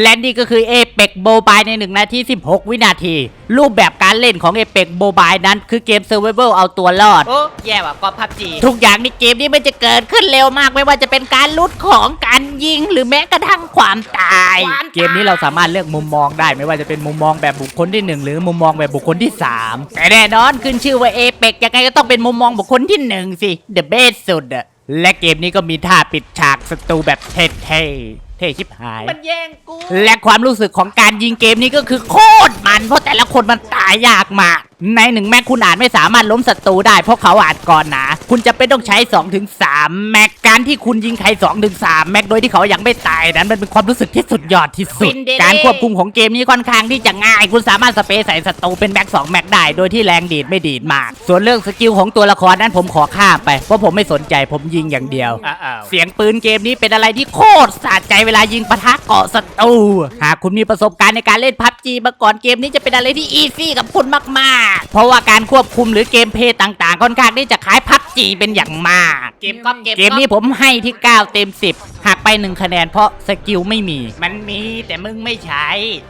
และนี่ก็คือเอเปกโ b บายใน1นาที 16 วินาที รูปแบบการเล่นของเอเปกโ b บายนั้นคือเกม Survival เอาตัวรอด โอ้แย่ว่ะก็พับจีทุกอย่างในเกมนี้มันจะเกิดขึ้นเร็วมากไม่ว่าจะเป็นการลุดของการยิง หรือแม้กระทั่งความตาย เกมนี้เราสามารถเลือกมุมมองได้ไม่ว่าจะเป็นมุมมองแบบบุคคลที่ 1 หรือมุมมองแบบบุคคลที่ 3 แต่แน่นอนขึ้นชื่อว่าเอเปกยังไงก็ต้องเป็นมุมมองบุคคลที่ 1 สิ The best สุดอะ และเกมนี้ก็มีท่าปิดฉากศัตรูแบบเท่ๆเท่ชิบหาย มันแย่งกู และความรู้สึกของการยิงเกมนี้ก็คือโคตรมันเพราะแต่ละคนมันตายยากมาก ในหนึ่งแม็กคุณอาจไม่สามารถล้มศัตรูได้เพราะเขาอาจก่อนหนา คุณจะเป็นต้องใช้2-3แม็กการที่คุณยิงใคร2-3แม็กโดยที่เขายังไม่ตายนั้นมันเป็นความรู้สึกที่สุดยอดที่สุดการควบคุมของเกมนี้ค่อนข้างที่จะง่าย คุณสามารถสเปรย์ใส่ศัตรูเป็นแม็ก2แม็กได้โดยที่แรงดีดไม่ดีดมาก ส่วนเรื่องสกิลของตัวละครนั้นผมขอข้ามไปเพราะผมไม่สนใจผมยิงอย่างเดียว อ้าวเสียงปืนเกมนี้เป็นอะไรที่โคตรสะใจเวลายิงปะทะเกาะศัตรู หากคุณมีประสบการณ์ในการเล่นพับจีมาก่อนเกมนี้จะเป็นอะไรที่อีซี่กับคุณมากๆเพราะว่าการควบคุมหรือเกมเพลย์ต่างๆ ค่อนข้างที่จะคล้ายพับจีเป็นอย่างมาก เกมก๊อปเกมเกมนี้ผมให้ที่ 9 เต็ม 10หักไป 1 คะแนนเพราะสกิลไม่มี มันมีแต่มึงไม่ใช้